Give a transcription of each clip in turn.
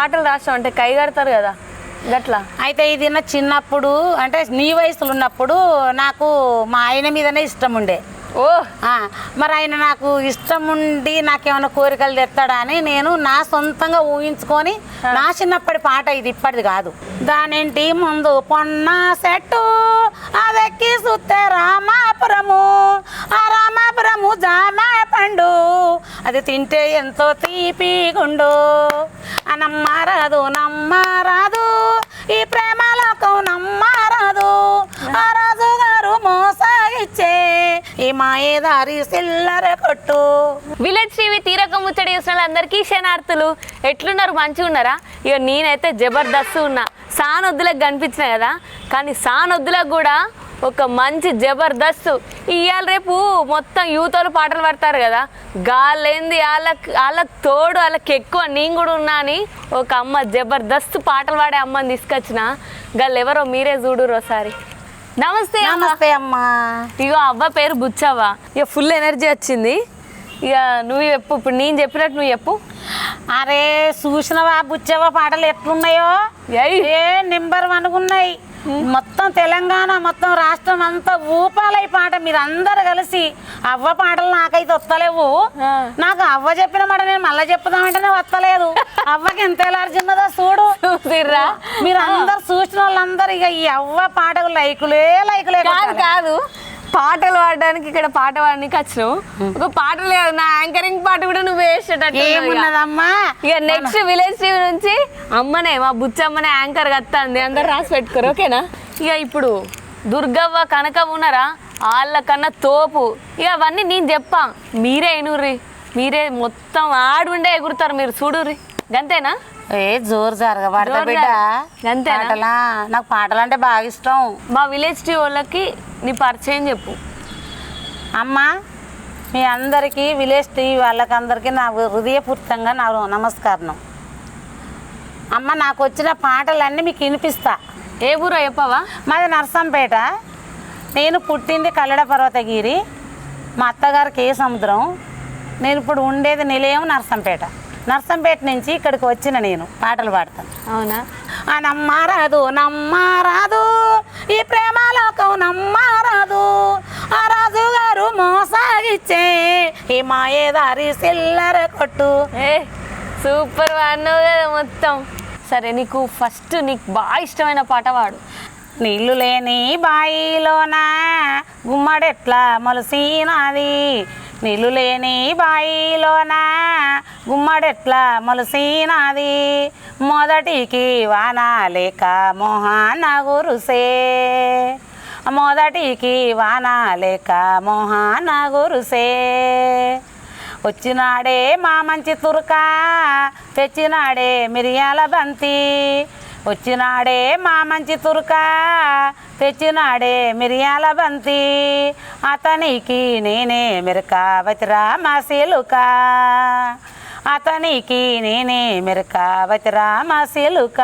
పాటలు రాసావు అంటే కై కడతారు కదా గట్లా. అయితే ఇది నా చిన్నప్పుడు అంటే నీ వయసులో ఉన్నప్పుడు నాకు మా ఆయన మీదనే ఇష్టం ఉండే. ఓ. ఆ, మరి ఆయన నాకు ఇష్టం ఉండి నాకేమైనా కోరికలు తెస్తాడా అని నేను నా సొంతంగా ఊహించుకొని నా చిన్నప్పటి పాట ఇది ఇప్పటిది కాదు. దానింటి? ముందు పొన్న సెట్టు అదెక్కి సుత్తే రామాపురము ఆ రామాపురము జామ పండు. అది తింటే ఎంతో తీపి గుండు. నమ్మరాదు నమ్మరాదు. ఈ ప్రేమలోకం నమ్మరాదు. ఆ రాజు గారు మోసాగిచ్చే ఈ మాయేదారి సిల్లర కొట్టు. విలేజ్ టీవీ తీరక ముచ్చడి చూసిన వాళ్ళందరికీ క్షణార్థులు ఎట్లున్నారు? మంచిగా ఉన్నారా? ఇక నేనైతే జబర్దస్త్ ఉన్నా. సానొద్దులకు కనిపించిన కదా. కానీ సానొద్దులకు కూడా ఒక మంచి జబర్దస్త్. ఇవాళ రేపు మొత్తం యూతలు పాటలు పాడతారు కదా. గాలేంది వాళ్ళకి వాళ్ళకి తోడు వాళ్ళకి ఎక్కువ నేను కూడా ఉన్నా అని ఒక అమ్మ జబర్దస్త్ పాటలు పాడే అమ్మని తీసుకొచ్చిన. గాళ్ళు ఎవరో మీరే చూడురు ఒకసారి. నమస్తే అమ్మ. నమస్తే అమ్మా. ఇగో అవ్వ పేరు బుచ్చవ్వ. ఇక ఫుల్ ఎనర్జీ వచ్చింది. ఇక నువ్వు చెప్పు ఇప్పుడు నేను చెప్పినట్టు నువ్వు చెప్పు. అరే చూసినవా బుచ్చవ పాటలు ఎట్లున్నాయో. ఏ నెంబర్ వన్ ఉన్నాయి. మొత్తం తెలంగాణ మొత్తం రాష్ట్రం అంతా ఊపాలై పాట. మీరు అందరు కలిసి అవ్వ పాటలు నాకైతే వస్తలేవు. నాకు అవ్వ చెప్పిన మాట నేను మళ్ళీ చెప్పుదామంటేనే వస్తలేదు అవ్వకి ఎంత ఎలర్జీ ఉన్నదో చూడు. చూసిర్రా. మీరు అందరు చూసిన వాళ్ళందరూ ఇక ఈ అవ్వ పాటకు లైకులే లైకులే. కాదు. పాటలు పాడడానికి ఇక్కడ పాట పాడడానికి వచ్చినావు. ఒక పాటలు కాదు నా యాంకరింగ్ పాట కూడా నువ్వు వేసేటట్టు ఉన్నావు ఇక. నెక్స్ట్ విలేజ్ టీవీ నుంచి అమ్మనే మా బుచ్చమ్మనే యాంకర్ కత్తాంది. అందరు రాసి పెట్టుకోరు ఓకేనా? ఇక ఇప్పుడు దుర్గవ్వ కనకవ్వ ఉన్నారా? వాళ్ళకన్నా తోపు. ఇక అవన్నీ నేను చెప్పా. మీరే ఎనుర్రి మీరే మొత్తం ఆడుండే ఎగురుతారు మీరు చూడుర్రి. గంతేనా? ఏ జోరు బిడ్డ. జరగ-? పాటలా నాకు పాటలు అంటే బాగా ఇష్టం మా విలేజ్ టీవీ వాళ్ళకి నీ పరిచయం చెప్పు. అమ్మా మీ అందరికీ విలేజ్ టీవీ వాళ్ళకి అందరికీ నా హృదయపూర్తంగా నా నమస్కారం. అమ్మ నాకు వచ్చిన పాటలన్నీ మీకు వినిపిస్తా. ఏ ఊరో చెప్పవా? మాది నర్సంపేట. నేను పుట్టింది కల్లడ పర్వతగిరి. మా అత్తగారు కే సముద్రం? నేను ఇప్పుడు ఉండేది నిలయం నర్సంపేట. నర్సంపేట నుంచి ఇక్కడికి వచ్చిన నేను పాటలు పాడతాను. అవునా? నమ్మారాదు నమ్మారాదు ఈ ప్రేమలోకం నమ్మారాదు. ఆ రాజు గారు మోసాగిచ్చే ఈ మాయేదారి సిల్లర కొట్టు. ఏ సూపర్ అన్నావు కదా మొత్తం. సరే నీకు ఫస్ట్ నీకు బాగా ఇష్టమైన పాట పాడు. నీళ్ళు లేని బాయిలోన గుమ్మడెట్లా మొలసీనాది? నీళ్ళు లేని బాయిలోన గుమ్మడెట్లా మొలసీనాది? మొదటికి వాన లేక మోహన గురుసే మొదటికి వాన లేక మోహన గురుసే వచ్చినాడే మా మంచి తురక తెచ్చినాడే మిరియాల బంతి. వచ్చినాడే మా మంచి తురక తెచ్చినాడే మిరియాల బంతి. అతనికి నేనే మెరక వతిరా మా సిలుక. అతనికి నేనే మెరక వతిరా మా సిలుక.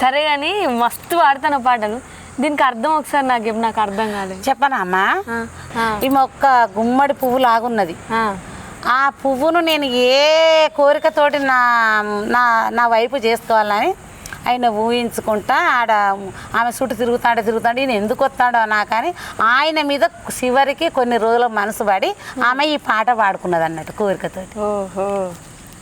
సరే కానీ మస్తు పాడతాను పాటలు. దీనికి అర్థం ఒకసారి నాకు నాకు అర్థం కాలేదు. చెప్పనమ్మా ఈ మొక్క గుమ్మడి పువ్వు లాగున్నది. ఆ. ఆ పువ్వును నేను ఏ కోరికతోటి నా నా నా వైపు చేసుకోవాలని ఆయన ఊహించుకుంటా ఆడ ఆమె చుట్టూ తిరుగుతాడు తిరుగుతాడు ఈయన ఎందుకు వస్తాడో నాకని ఆయన మీద చివరికి కొన్ని రోజుల మనసు పడి ఆమె ఈ పాట పాడుకున్నది అన్నట్టు కోరికతోటి. ఓహో.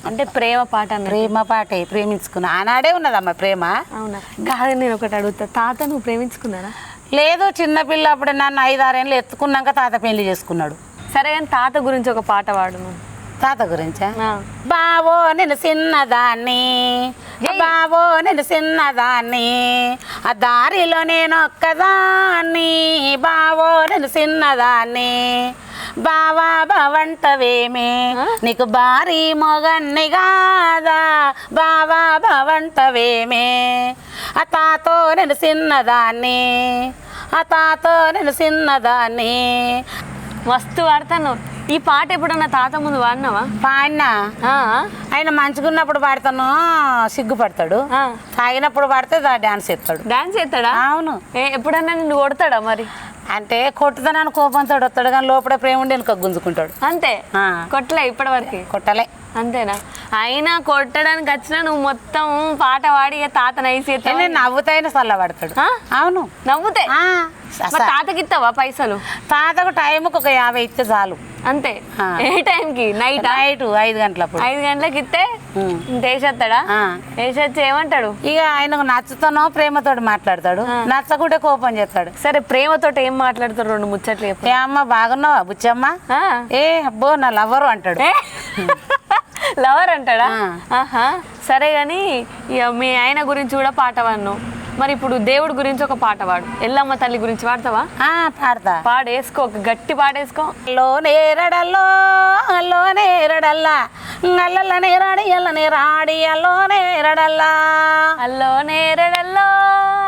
అంటే ప్రేమ పాట ప్రేమ పాటే ప్రేమించుకున్న. ఆనాడే ఉన్నదమ్మ ప్రేమ. అవునా? కాదు నేను ఒకటి అడుగుతా. తాత నువ్వు ప్రేమించుకున్నారా? లేదు చిన్నపిల్ల అప్పుడు నన్ను ఐదారేళ్ళు ఎత్తుకున్నాక తాత పెళ్ళి చేసుకున్నాడు. సరే కానీ తాత గురించి ఒక పాట పాడు. తాత గురించా. బావో నేను చిన్నదాన్ని బావో నేను చిన్నదాన్ని ఆ దారిలో నేను ఒక్కదాన్ని. బావో నేను చిన్నదాన్ని బావా బావంటవేమే నీకు భారీ మొగన్ని కాదా? బావా బావంటవేమే ఆ తాతో నేను చిన్నదాన్ని ఆ తాతో నేను చిన్నదాన్ని మస్తు పాడతాను ఈ పాట ఎప్పుడన్నా తాత ముందు పాడినావా పాడినా ఆయన మంచిగున్నప్పుడు పాడతాను సిగ్గుపడతాడు. తాగినప్పుడు పాడితే డాన్స్ చేస్తాడు. డాన్స్ చేస్తాడా? అవును. ఎప్పుడన్నా నిన్ను కొడతాడా మరి? అంటే కొట్టుదనని కోపంతో వస్తాడు కానీ లోపల ప్రేమ ఉండి వెనుక గుంజుకుంటాడు. అంతే. ఆ. కొట్టలే ఇప్పటివరకు కొట్టలే. అంతేనా? అయినా కొట్టడానికి వచ్చినా నువ్వు మొత్తం పాట పాడి తాత నైసి నవ్వుతాయిన చల్లబడతాడు ఆ? అవును. నవ్వుతే? ఆ, మరి తాతకి ఇస్తావా పైసలు? తాతకు టైంకి ఒక యాభై ఇస్తే చాలు. అంతే. ఏ టైంకి? నైట్ నైట్ ఐదు గంటలప్పుడు. ఐదు గంటలకు ఇస్తే. వేసేస్తాడా. వేసొచ్చి ఏమంటాడు? ఇక ఆయనకు నచ్చుతానో ప్రేమతోటి మాట్లాడతాడు. నచ్చకుంటే కోపం చేస్తాడు. సరే ప్రేమతో ఏం మాట్లాడతారు రెండు ముచ్చట్లు. ఏ అమ్మ బాగున్నావా బుచ్చమ్మ. ఏ అబ్బో నా లవ్వరు అంటాడు? లవర్ అంటాడా? సరే గాని ఇక మీ ఆయన గురించి కూడా పాట పాడను. మరి ఇప్పుడు దేవుడి గురించి ఒక పాట పాడు. ఎల్లమ్మ తల్లి గురించి పాడతావా? ఆ, పాడతా. పాడేసుకో ఒక గట్టి పాడేసుకో. అల్లో నేరడల్లో అల్లో నేరడల్లా అల్లల్ల నేరాడి అల్ల నేరాడి అల్లో నేరడల్లా అల్లో నేరడల్లో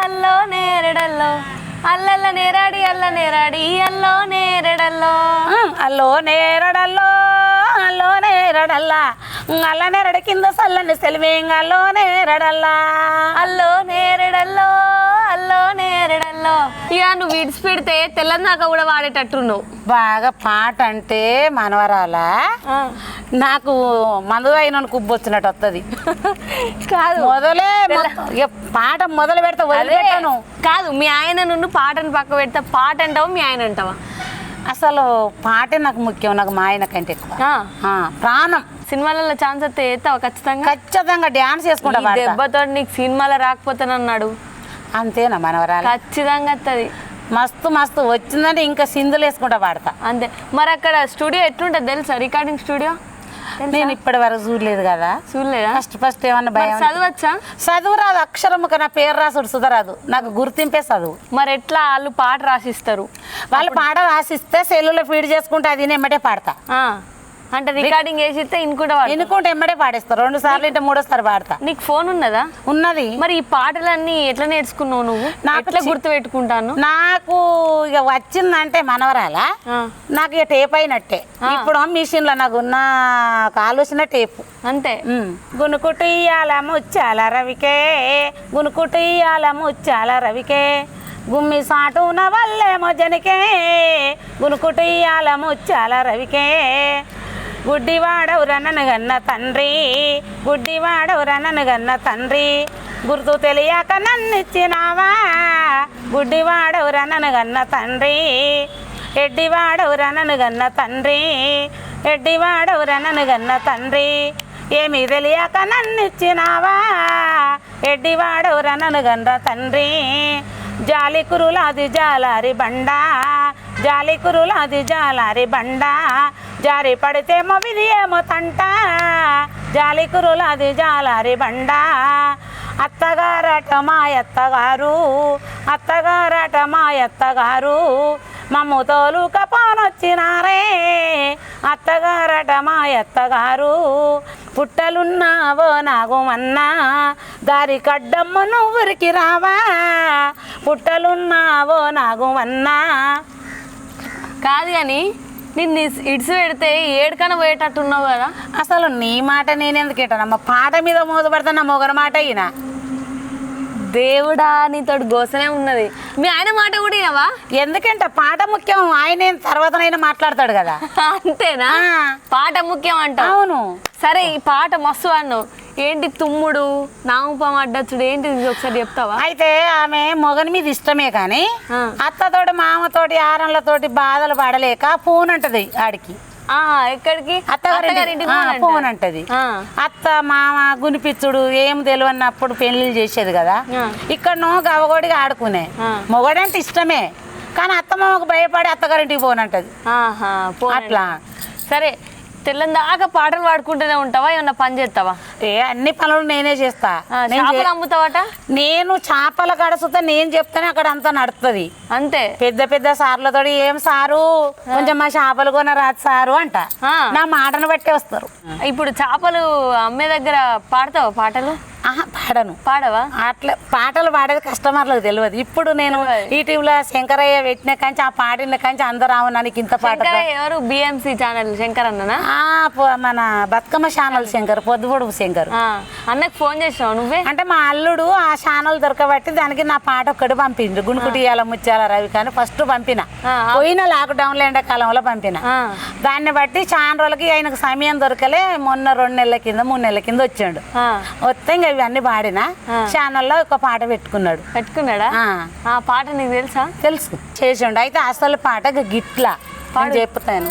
అల్లో నేరడల్లో అల్లల్ల నేరాడి అల్ల నేరాడి అల్లో నేరడల్లో అల్లో నేరడల్లో అల్లో నేరడల్లా. అల్ల నేరడ కింద సల్లని సెలివేంగ అల్లో నేరడల్లా. అల్లో నేరడల్లో అల్లో నేరడల్లో. ఇక నువ్వు విడిచిపెడితే తెల్లందాక కూడా వాడేటట్టు నువ్వు బాగా పాట అంటే మనవరాల? నాకు మందు అయిన కుబ్బొచ్చినట్టు వస్తుంది కాదు. మొదలే పాట మొదలు పెడితే వదిలిపెట్టాను. కాదు మీ ఆయన నుండి పాటను పక్క పెడితే పాట అంటావా మీ ఆయన అంటావా? అసలు పాటే నాకు ముఖ్యం నాకు మా ఆయన కంటే ఎక్కువ. ఆ, ఆ, ప్రాణం. సినిమాలలో ఛాన్స్ వస్తే ఎత్తావా ఖచ్చితంగా? ఖచ్చితంగా డ్యాన్స్ చేసుకుంటా ఈ పాడతా. దెబ్బతో నీకు సినిమాలో రాకపోతానన్నాడు. అంతేనా మనవరాలు? ఖచ్చితంగా వస్తుంది మస్తు మస్తు వచ్చిందంటే ఇంకా సిందులు వేసుకుంటా పాడతా అంతే. మరి అక్కడ స్టూడియో ఎట్లుంటుంది తెలుసా? Recording studio? నేను ఇప్పటి వరకు చూడలేదు కదా. చూడలేదా? ఫస్ట్ ఫస్ట్ ఏమన్నా భయం చదవచ్చా? చదువు రాదు అక్షరముక నా పేరు రాసుడు సుధరాదు. నాకు గుర్తింపే చదువు. మరి ఎట్లా వాళ్ళు పాట రాసిస్తారు? వాళ్ళు పాట రాసిస్తే సెల్లులో ఫీడ్ చేసుకుంటే అది నేను ఎమ్మటే పాడతా. అంటే రికార్డింగ్ వేసి ఇస్తే ఇనుకుంటే ఎన్నుకుంటే ఎమ్మటే పాడేస్తా రెండు సార్లు ఇంటే మూడోసారి పాడతా నీకు ఫోన్ ఉన్నదా? ఉన్నది. మరి ఈ పాటలన్నీ ఎట్లా నేర్చుకున్నావు నువ్వు? నాకు ఎట్లా గుర్తు పెట్టుకుంటాను నాకు ఇక వచ్చిందంటే మనవరాల. నాకు ఇక టేప్ అయినట్టే. ఇప్పుడు మిషన్లో నాకు ఉన్న ఆలోచన టేపు. అంతే. గునుకుటియాల ముచ్చాల రవికే. గునుకుటియాల ముచ్చాల రవికే. గుమ్మి సాటున వల్లేమో జనికే. గునుకుటియాల ముచ్చాల రవికే. గుడ్డివాడవు రన్నను గన్న తండ్రి గుడ్డివాడవు రన్నను గన్న తండ్రి. గుర్తు తెలియక నన్నిచ్చినావా? గుడ్డివాడవు రన్నను గన్న తండ్రి. ఎడ్డివాడవు రన్నను గన్న తండ్రి. ఎడ్డివాడవు రన్నను గన్న తండ్రి. ఏమి తెలియక నన్నిచ్చినావా? ఎడ్డివాడవు రన్నను గన్న తండ్రి. జాలి కురులాది జాలారి బండా. జాలి కురులాది జాలారి బండ. జారి పడితేమో విధి ఏమో తంట. జాలి కురులాది జాలారి బండ. అత్తగారట మా అత్తగారు అత్తగారట మా అత్తగారు మమ్ము తోలుక పోనొచ్చినారే. అత్తగారట మా అత్తగారు పుట్టలున్నావో నాగుమన్నా దారి కడ్డమ్మ నువ్వురికి రావా. పుట్టలున్నావో నాగుమన్నా కాదు కానీ నిన్ను ఇడ్స్ ఇడిసి పెడితే ఏడుకన పోయేటట్టున్నావు కదా. అసలు నీ మాట నేనెందుకు ఏంటనమ్మ పాట మీద మోదపడతా నా మొగన మాట అయినా. దేవుడా నీతోటి గోసనే ఉన్నది. మీ ఆయన మాట కూడా ఇనవా ఎందుకంటే పాట ముఖ్యం ఆయన తర్వాతనైనా మాట్లాడతాడు కదా. అంతేనా. పాట ముఖ్యం అంట అవును. సరే ఈ పాట మస్తు అన్నావు. ఏంటి తుమ్ముడు నామపం అడ్డచ్చుడు ఏంటి ఒకసారి చెప్తావా? అయితే ఆమె మొగని మీద ఇష్టమే కానీ. అత్తతోటి మామతోటి ఆరంలతోటి బాధలు పడలేక ఫోన్ అంటది ఆడికి. ఎక్కడికి. ఫోన్ అంటది. అత్త మామ గునిపిచ్చుడు ఏం తెలియనప్పుడు పెళ్ళిళ్ళు చేసేది కదా ఆ. ఇక్కడ గవగోడిగా ఆడుకునే. మొగడంటే ఇష్టమే కానీ అత్త మామకు భయపడి అత్తగారింటికి పోనంటది. అట్లా. సరే తెల్లని దాకా పాటలు పాడుకుంటూనే ఉంటావా? ఏమన్నా పని చేస్తావా? ఏ అన్ని పనులు నేనే చేస్తా. నేను చేపలు చే- అమ్ముతావట? నేను చేపల కడసుతా నేను చెప్తానే అక్కడ అంతా నడుస్తుంది అంతే. పెద్ద పెద్ద సార్లతో ఏం సారు? కొంచెం మా చేపలు కొన రాదు సారు అంట. ఆ. నా మాటను బట్టే వస్తారు. ఇప్పుడు చేపలు అమ్మే దగ్గర పాడతావా పాటలు? ఆహా పాడను. పాడవా? అట్లా పాటలు పాడేది కస్టమర్లకు తెలియదు ఇప్పుడు నేను. ఈటీవీలో శంకరయ్య పెట్టిన కంచి ఆ పాడిన కంచి అందరూ అవునా నీకు ఇంత పాట ఎవరు? బిఎంసి ఛానల్ శంకర్ అన్ననా? మన బతుకమ్మ ఛానల్ శంకర్ పొద్దుపొడుపు శంకర్. అన్నకు ఫోన్ చేసినావు నువ్వే? అంటే మా అల్లుడు ఆ ఛానల్ దొరకబట్టి దానికి నా పాట ఒక్కటి పంపిండు. గుణుకుటియాల ముత్యాల రవి కానీ ఫస్ట్ పంపిన. పోయిన లాక్డౌన్లో ఎండాకాలంలో పంపిన. దాన్ని బట్టి చాలా రోజులకి ఆయనకు సమయం దొరకలే. మొన్న రెండు నెలల కింద మూడు నెలల కింద వచ్చిండు. వస్తే ఇంకా ఇవన్నీ పాడిన. ఛానల్లో ఒక పాట పెట్టుకున్నాడు. పెట్టుకున్నాడా? ఆ. పాట నీకు తెలుసా? తెలుసు. చేసిండు. అయితే అసలు పాట గిట్లా. నేను చెప్తాను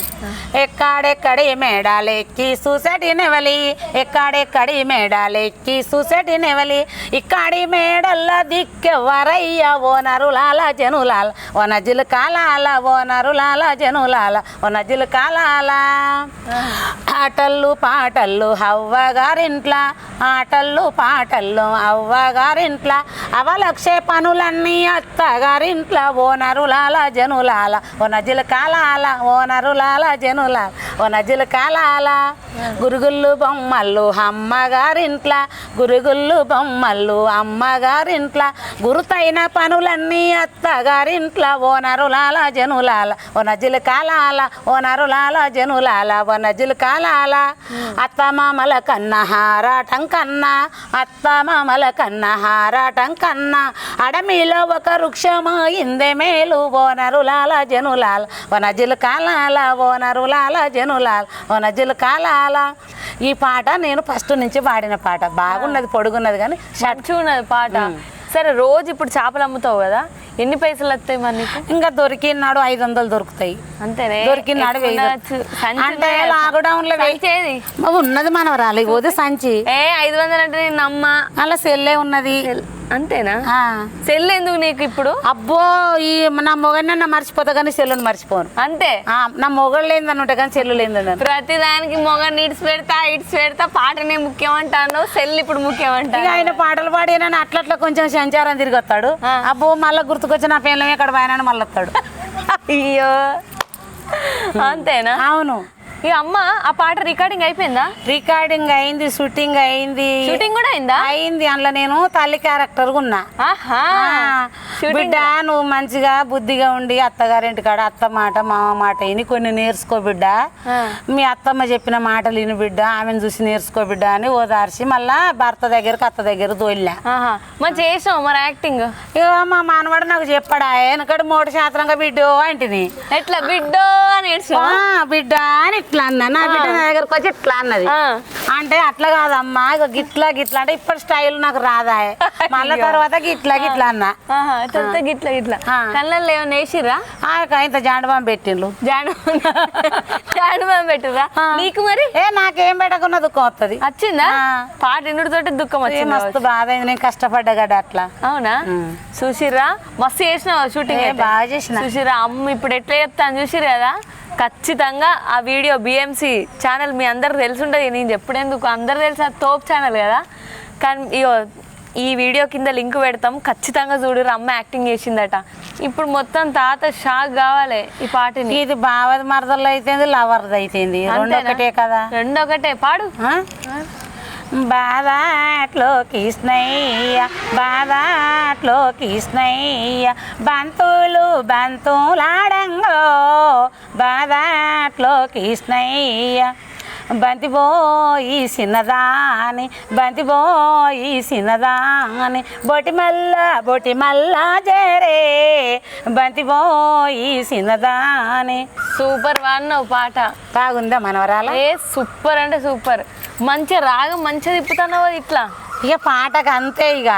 ఎక్కడెక్కడి మేడాలెక్కి సూసటి నెవలి ఎక్కడెక్కడి మేడాలెక్కి సూసటి నెవలి ఇక్కడి మేడల్ల దిక్కెవరయ్య ఓనరులాల జనులాల ఓ కాలాల ఓనరులాల జనులాల ఓ నజులు కాలాల ఆటళ్ళు పాటళ్ళు అవ్వగారింట్ల ఆటళ్ళు పాటళ్ళు అవ్వగారింట్ల అవలక్షే పనులన్నీ అత్తగారింట్ల గారింట్ల ఓనరులాల జనులాల ఓ కాలాల ఓ నరులాల జనులాల ఓ నజులు కాలాల. గురుగుళ్ళు బొమ్మలు అమ్మగారింట్ల గురుగుళ్ళు బొమ్మలు అమ్మగారింట్ల. గురుతైన పనులన్నీ అత్తగారింట్ల ఓ నరులాల జనులాల. ఓ నజులు కాలాల ఓ నరులాల జనులాల ఓ నజులు కాలాల. అత్తమామల కన్నా హారాటం కన్నా అత్తమామల కన్నా హారాటం కన్నా. అడమిలో ఒక వృక్షమైందే మేలు ఓ నరులాల జనులాల. ఓ కాలాల ఓ నరులాల జనులాల ఓ నజులు కాలాల ఈ పాట నేను ఫస్ట్ నుంచి పాడిన పాట. బాగున్నది పొడుగున్నది కానీ మంచిగా ఉన్నది పాట. సరే రోజు ఇప్పుడు చేపలు అమ్ముతావు కదా? ఎన్ని పైసలు వస్తాయి మరి ఇంకా దొరికినాడు ఐదు వందలు దొరుకుతాయి. అంతేనే దొరికినాడు అంటే. లాక్డౌన్లో ఏది? ఉన్నది మనవరాలు పోతే సంచి. ఏ ఐదు వందలు అంటే నేను నమ్మ. అలా సెల్లే ఉన్నది. అంతేనా. సెల్ ఎందుకు నీకు ఇప్పుడు? అబ్బో ఈ నా మొగన్న మర్చిపోతా కానీ సెల్లుని మర్చిపోను. అంతే? ఆ, నా మొగలు లేదని ఉంటాయి కానీ సెల్లు లేదని ప్రతి దానికి మొగ ఇడ్స్ పెడతా ఇడ్స్ పెడతా పాటనే ముఖ్యం అంటాను సెల్ ఇప్పుడు ముఖ్యం అంటాను. ఆయన పాటలు పాడినా అట్లా అట్లా కొంచెం సంచారం తిరిగి వస్తాడు. అబ్బో మళ్ళీ గుర్తుకొచ్చి నా పిల్లలు ఎక్కడ పోయినా మళ్ళీ వస్తాడు అయ్యో. అంతేనా? అవును. ఈ అమ్మ ఆ పాట రికార్డింగ్ అయిపోయిందా? రికార్డింగ్ అయింది షూటింగ్ అయింది. షూటింగ్ కూడా అయిందా? అయింది అందులో నేను తల్లి క్యారెక్టర్ ఉన్నా. బిడ్డ నువ్వు మంచిగా బుద్ధిగా ఉండి అత్తగారింటి కాడ అత్త మాట మామ మాట విని కొన్ని నేర్చుకో బిడ్డ. మీ అత్తమ్మ చెప్పిన మాటలు విని బిడ్డ ఆమెను చూసి నేర్చుకో బిడ్డ అని ఓదార్చి మళ్ళా భర్త దగ్గరకు అత్త దగ్గర ఆహా. మరి చేసావు మరి యాక్టింగ్ ఇక మా మానవాడు నాకు చెప్పాడా వెనకడు మూడు శాతంగా బిడ్డో అంటిని. ఎట్లా? బిడ్డో అని బిడ్డ అని ఇట్లా అన్నా నా బిడ్డ నా దగ్గరకు వచ్చి ఇట్లా అన్నది. అంటే అట్లా కాదమ్మా ఇక గిట్లా గిట్లా అంటే ఇప్పుడు స్టైల్ నాకు రాదా. మళ్ళా తర్వాత గిట్లా గిట్లా అన్నా తర్వాత గిట్ల గిట్ల. కళ్ళల్లో ఏమైనా వేసిర్రా? ఇంత జాండబాం పెట్టిండ్రు జాను బాగా పెట్టురా. నీకు మరి? ఏ నాకేం పెట్టకున్న దుఃఖం వస్తుంది వచ్చిందా. పాట ఎన్నుడితోటి దుఃఖం వచ్చింది మస్తు బాధ అయింది నేను కష్టపడ్డా కదా అట్లా. అవునా. చూసిర్రా? మస్తు చేసినావు షూటింగ్. బాగా చేసిన. చూసిర్రా? అమ్మ ఇప్పుడు ఎట్లా చెప్తాను చూసిర్రు కదా? ఖచ్చితంగా ఆ వీడియో బిఎంసి ఛానల్ మీ అందరికి తెలిసి ఉంటుంది నేను చెప్పుడేందుకు? అందరు తెలిసి అది తోపు ఛానల్ కదా. కానీ ఇగో ఈ వీడియో కింద లింక్ పెడతాం. ఖచ్చితంగా చూడు అమ్మ యాక్టింగ్ చేసిందట. ఇప్పుడు మొత్తం తాత షాక్ కావాలి ఈ పాటని. ఇది బావది మరదలు అయితేంది లవర్ది అయితేంది. రెండు? ఒకటే కదా. రెండు ఒకటే పాడు ఆ? బాదాట్లో కృష్ణయ్య బాదాట్లో కృష్ణయ్య బంతులు బంతులాడంగో బాదాట్లో కృష్ణయ్య బంతిపోయి చిన్నదాని బంతిపోయి చిన్నదాని బొటి మల్ల బొటి మల్ల జరే బంతిపోయి చిన్నదాని సూపర్ వాడినావు పాట. బాగుందా మనవరాల? ఏ సూపర్ అంటే సూపర్. మంచిగా రాగం మంచిగా తిప్పుతున్నావు ఇట్లా? ఇక పాటకు అంతే ఇక.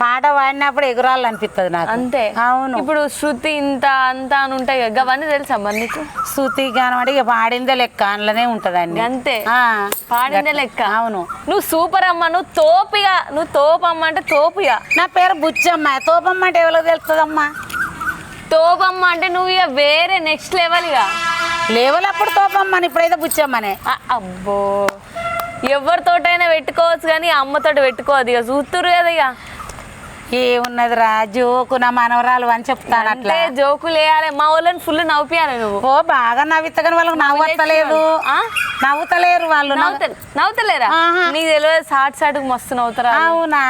పాట పాడినప్పుడు ఎగురాలనిపిస్తుంది నాకు. అంతే. అవును. ఇప్పుడు శృతి ఇంత అంత అని ఉంటాయి కదా అవన్నీ తెలుసా మరి నీకు? శృతి గానం ఇక పాడిందే లెక్క అందులోనే ఉంటదండి. అంతే. ఆ, పాడిందే. లెక్క. అవును. నువ్వు సూపర్ అమ్మ నువ్వు తోపిగా నువ్వు తోపమ్మ అంటే తోపుగా. నా పేరు బుచ్చమ్మ తోపమ్మ అంటే ఎవరికి తెలుస్తుందమ్మా? తోపమ్మ అంటే నువ్వు ఇక వేరే నెక్స్ట్ లెవెల్ ఇక. లేవలు అప్పుడు తోపమ్మని ఇప్పుడైతే బుచ్చమ్మనే అబ్బో. ఎవరితోటైనా పెట్టుకోవచ్చు కానీ అమ్మతోటి పెట్టుకోవద్దు ఇక. చూస్తురు కదా ఇక. ఏమున్నదిరా జోకు నా మనవరాలు అని చెప్తాను అట్లా. అంటే జోకులు వేయాలి. మా వాళ్ళని ఫుల్ నవ్వుపియాలి నువ్వు. ఓ బాగా నవ్వుతా కానీ వాళ్ళకి నవ్వత్తలేదు. ఆ? నవ్వుతలేరు వాళ్ళు నవ్వు- నవ్వుత- నవ్వుతలేరా. నీకు తెలియదు సాట్ సాట్ మస్తు నవ్వుతారా అవునా?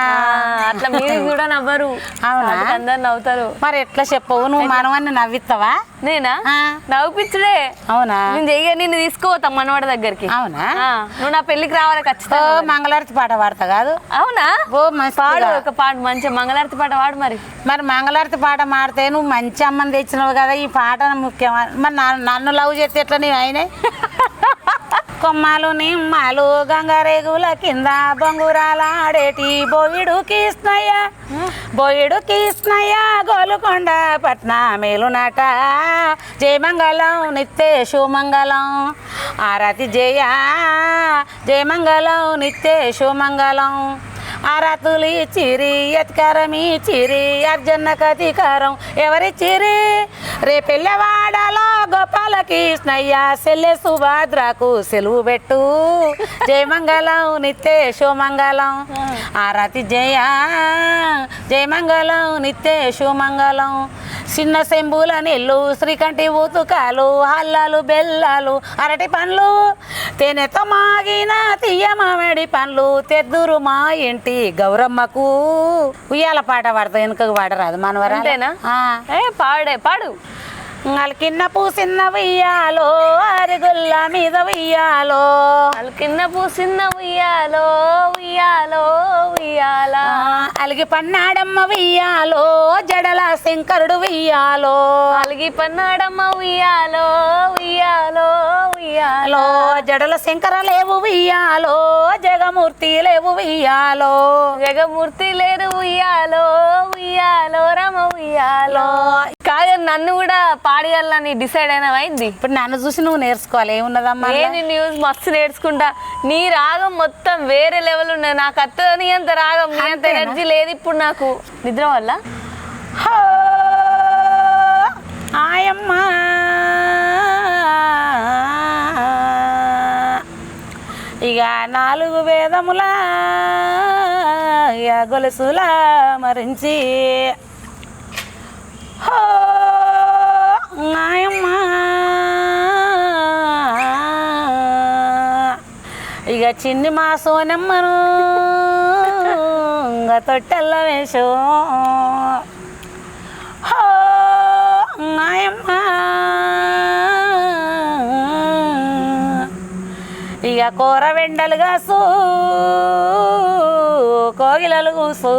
అట్లా మీరు కూడా నవ్వరు. అవునా? సాటుకు అందరు నవ్వుతారు. మరి ఎట్లా చెప్పవు? నువ్వు మనవాన్ని నవ్విస్తావా నేనా? ఆ. నవ్వుపిచ్చుడే. అవునా? నేను చెయ్య నిన్ను తీసుకుపోతా మనవాడి దగ్గరికి. అవునా? నువ్వు నా పెళ్ళికి రావాలి ఖచ్చితంగా మంగళారతి పాట పాడతా కాదు. అవునా? ఓ పాడు ఒక పాట మంచిగా మంగళారతి పాట పాడు మరి. మరి మంగళారతి పాట మాడితే నువ్వు మంచి అమ్మని తెచ్చినావు కదా ఈ పాట ముఖ్యమా? మరి నన్ను లవ్ చేస్తే ఎట్లా నీ అయినా కొమ్మలు నిమ్మలు గంగరేగుల కింద బొంగురాలాడేటి బోయిడు కృష్ణయ్య. బోయిడు కృష్ణయ్య గోలుకొండ పట్న మేలునట. జయమంగళం నిత్య శుమంగళం ఆరతి జయ. జయమంగళం నిత్య శుమంగళం ఆరాతులు ఇచ్చిరి ఎత్కరమి ఇచ్చిరి అర్జున కతికారం ఎవరి చిరి రేపెళ్ళవాడలో గోపాల కృష్ణయ్య సెల్లె సుభద్రకు సెలవు పెట్టు. జయమంగళం నిత్య శుమంగళం ఆరతి జయ జయమంగళం నిత్య శుమంగళం చిన్న శంభుల నీళ్ళు శ్రీకంఠి ఊతుకాలు హల్లాలు బెల్లాలు అరటి పండ్లు. తేనెతో మాగిన తీయ మామిడి పండ్లు తెద్దురు మా ఇంటి గౌరమ్మకు. ఉయ్యాల పాట పాడతా వెనుకకు పాడరాదు మనవరా అంతేనా? ఏ పాడే పాడు. కింద పూసిన్న ఉయ్యాలో అరుగుల్ల మీద ఉయ్యాలో. వాళ్ళు కింద పూసిన ఉయ్యాలో ఉయ్యాలో ఉయ్యాలా. అలిగి పన్నాడమ్మ ఉయ్యాలో జడల శంకరుడు ఉయ్యాలో. అలిగి పన్నాడమ్మ ఉయ్యాలో ఉయ్యాలో ఉయ్యాలో. జడల శంకర లేవు ఉయ్యాలో జగమూర్తి లేవు ఉయ్యాలో. జగమూర్తి లేరు ఉయ్యాలో ఉయ్యాలో రమ ఉయ్యాలో. కాదు నన్ను కూడా పాడియాలని డిసైడ్ అయినవైంది ఇప్పుడు నన్ను చూసి నువ్వు నేర్చుకోవాలి ఏమున్నదమ్మా నేను న్యూస్? మస్తు నేర్చుకుంటా. నీ రాగం మొత్తం వేరే లెవెల్ ఉన్నది. నాకు అత్త నీ అంత రాగం నీ అంత? ఎనర్జీ లేదు ఇప్పుడు నాకు. నిద్ర వల్ల? ఆయమ్మ. ఇక నాలుగు వేదముల గొలుసుల మరించి. హో, ఆయమ్మ ఇక చిన్ని మా సోనమ్మను ఇంకా తొట్టెల్ల వేసు. హో, నాయమ్మ. ఇక కూర వెండలు కాసు కోగిలలు కూసు.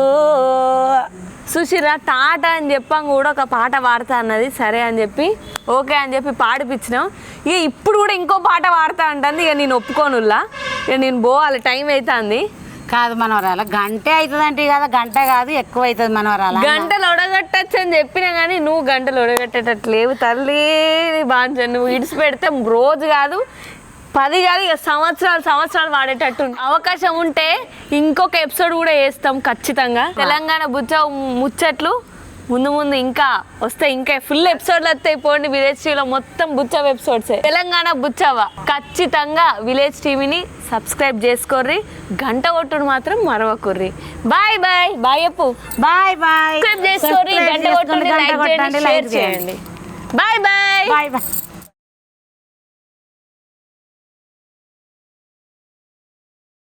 సుశీరా టాట అని చెప్పాం కూడా ఒక పాట పాడతా అన్నది సరే అని చెప్పి ఓకే అని చెప్పి పాడిపించినాం ఇక ఇప్పుడు కూడా ఇంకో పాట పాడతా అంటుంది ఇక నేను ఒప్పుకోనుల్లా. ఇక నేను పోవాలి టైం అవుతుంది కాదు మనవరాల గంటే అవుతుందంటే కదా గంట కాదు ఎక్కువ అవుతుంది మనవరాల? గంటలు ఒడగట్టచ్చు అని చెప్పినా కానీ నువ్వు గంటలు ఒడగట్టేటట్టు లేవు తల్లి బాంచ నువ్వు ఇడిచి పెడితే రోజు కాదు పది కాదు ఇక సంవత్సరాలు సంవత్సరాలు వాడేటట్టు. అవకాశం ఉంటే ఇంకొక ఎపిసోడ్ కూడా వేస్తాం ఖచ్చితంగా. తెలంగాణ బుచ్చ ముచ్చట్లు ముందు ముందు ఇంకా వస్తాయి ఇంకా ఫుల్ ఎపిసోడ్లు వస్తాయి పోండి విలేజ్ టీవీలో మొత్తం బుచ్చవ ఎపిసోడ్స్ తెలంగాణ బుచ్చవ ఖచ్చితంగా విలేజ్ టీవీని సబ్స్క్రైబ్ చేసుకోర్రి. గంట కొట్టుడు మాత్రం మరవకుర్రి. బాయ్ బాయ్ బాయ్ చెప్పు బాయ్ బాయ్ సబ్స్క్రైబ్ చేసుకోండి గంట కొట్టండి లైక్ చేయండి బాయ్ బాయ్ బాయ్ బాయ్